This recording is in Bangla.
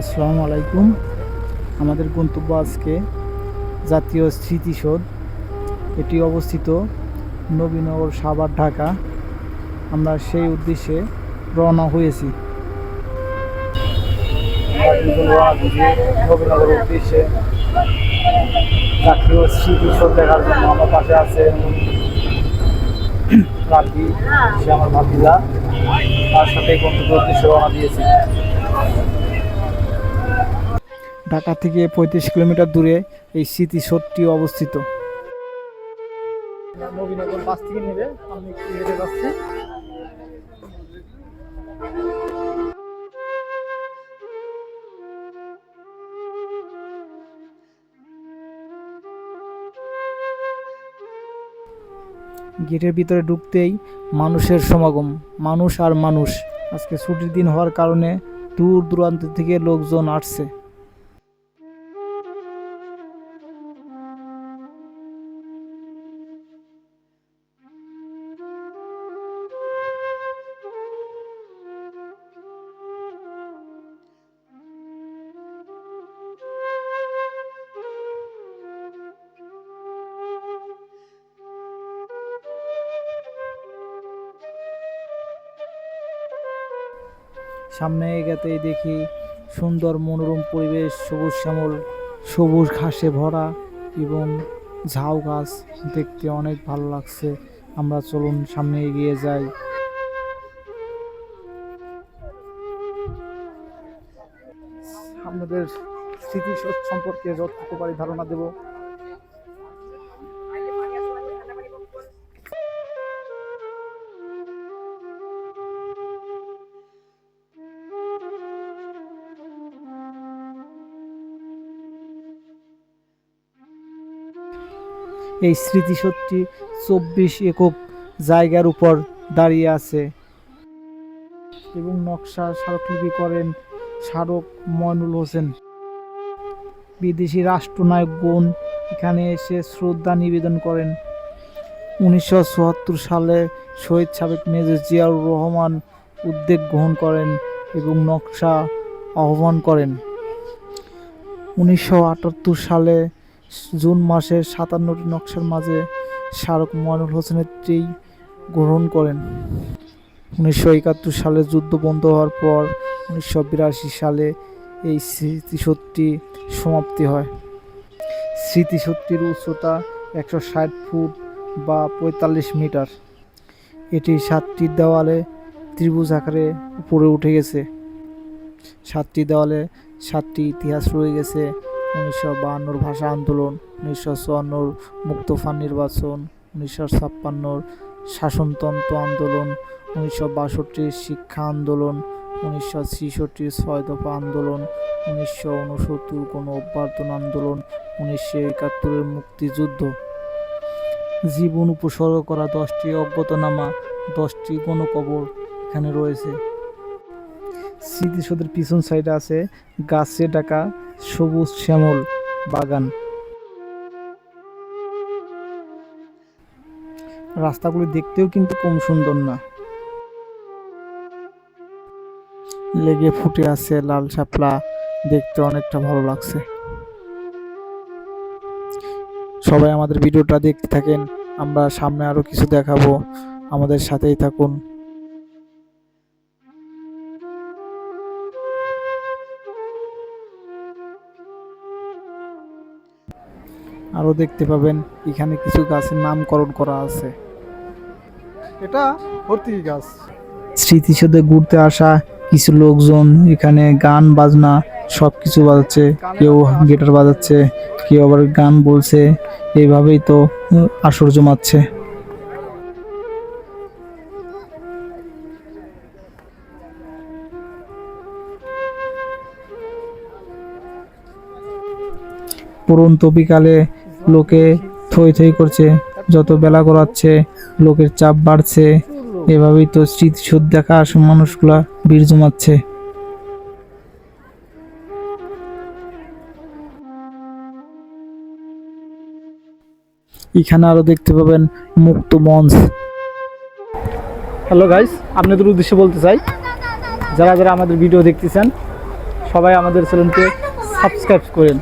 আসসালামু আলাইকুম। আমাদের গন্তব্য আজকে জাতীয় স্মৃতিসৌধ। এটি অবস্থিত নবীনগর সাভার, ঢাকা। আমরা সেই উদ্দেশ্যে রওনা হয়েছি। উদ্দেশ্যে জাতীয় দেখার জন্য আমার পাশে আছে আমার তার সাথে গন্তব্য উদ্দেশ্যে রওনা দিয়েছি। ঢাকা থেকে পঁয়ত্রিশ কিলোমিটার দূরে এই স্মৃতিসৌধটি অবস্থিত। নবীনগর বাস থেকে নেবে আমি একটু হেঁটে যাচ্ছি। গেটের ভিতরে ঢুকতেই মানুষের সমাগম মানুষ আর মানুষ। আজকে ছুটির দিন হওয়ার কারণে দূর দূরান্ত থেকে লোকজন আসছে। সামনে এগাতেই দেখি সুন্দর মনোরম পরিবেশ, সবুজ শ্যামল, সবুজ ঘাসে ভরা এবং ঝাউ গাছ দেখতে অনেক ভালো লাগছে। আমরা চলুন সামনে এগিয়ে যাই। আপনাদের স্মৃতি সম্পর্কে যতটুকু পারি ধারণা দেব। এই স্মৃতিসৌধটি চব্বিশ একক জায়গার উপর দাঁড়িয়ে আছে। এবং নকশা স্মারকলিপি করেন স্মারক ময়নুল হোসেন। বিদেশি রাষ্ট্রনায়কগণ এখানে এসে শ্রদ্ধা নিবেদন করেন। উনিশশো চুয়াত্তর সালে শহীদ সাবেক মেজর জিয়াউর রহমান উদ্যোগ গ্রহণ করেন এবং নকশা আহ্বান করেন। উনিশশো আটাত্তর সালে জুন মাসের সাতান্নটি নকশার মাঝে শাহরুখ ময়নুল হোসেনেরটি গ্রহণ করেন। উনিশশো একাত্তর সালে যুদ্ধ বন্ধ হওয়ার পর উনিশশো বিরাশি সালে এই স্মৃতিসৌধটি সমাপ্তি হয়। স্মৃতিসৌধটির উচ্চতা একশো ষাট ফুট বা পঁয়তাল্লিশ মিটার। এটি সাতটি দেওয়ালে ত্রিভুজ আকারে উপরে উঠে গেছে। সাতটি দেওয়ালে সাতটি ইতিহাস রয়ে গেছে। উনিশশো বাহান্নর ভাষা আন্দোলন, উনিশশো চুয়ান্নর মুক্তফান নির্বাচন, উনিশশো ছাপ্পান্নর শাসনতন্ত্র আন্দোলন, উনিশশো বাষট্টির শিক্ষা আন্দোলন, উনিশশো ছিষট্টির ছয় দফা আন্দোলন, উনিশশো উনসত্তর গণ অভ্যর্থন আন্দোলন, উনিশশো একাত্তরের মুক্তিযুদ্ধ। জীবন উপসর্গ করা দশটি অজ্ঞতনামা, দশটি গণকবর এখানে রয়েছে। স্মৃতিসৌধের পিছন সাইডে আছে গাছে ডাকা সবুজ শ্যামল বাগান। রাস্তাগুলি দেখতেও কিন্তু কম সুন্দর না। লেগে ফুটে আছে লাল শাপলা, দেখতে অনেকটা ভালো লাগছে। সবাই আমাদের ভিডিওটা দেখতে থাকেন, আমরা সামনে আরও কিছু দেখাবো। আমাদের সাথেই থাকুন। আরও দেখতে পাবেন, এখানে কিছু গাছের নামকরণ করা আছে। এটা ভর্তি গাছ। স্মৃতিসৌধে ঘুরতে আসা কিছু লোকজন, এখানে গান বাজনা সব কিছু বাজাচ্ছে কেউ গিটার বাজাচ্ছে, কেউ আবার গান বলছে এইভাবেই তো আসর জমাচ্ছে পরন্ত বিকালে লোকে থই থই করছে, যত বেলা গড়াচ্ছে, লোকের চাপ বাড়ছে। এভাবেই তো স্মৃতিসৌধ দেখা আসা মানুষগুলা বীর জমাচ্ছে। এখানে আরও দেখতে পাবেন মুক্ত মঞ্চ। হ্যালো গাইস আপনাদের উদ্দেশ্যে বলতে চাই, যারা যারা আমাদের ভিডিও দেখতেছেন, সবাই আমাদের চ্যানেলকে সাবস্ক্রাইব করেন।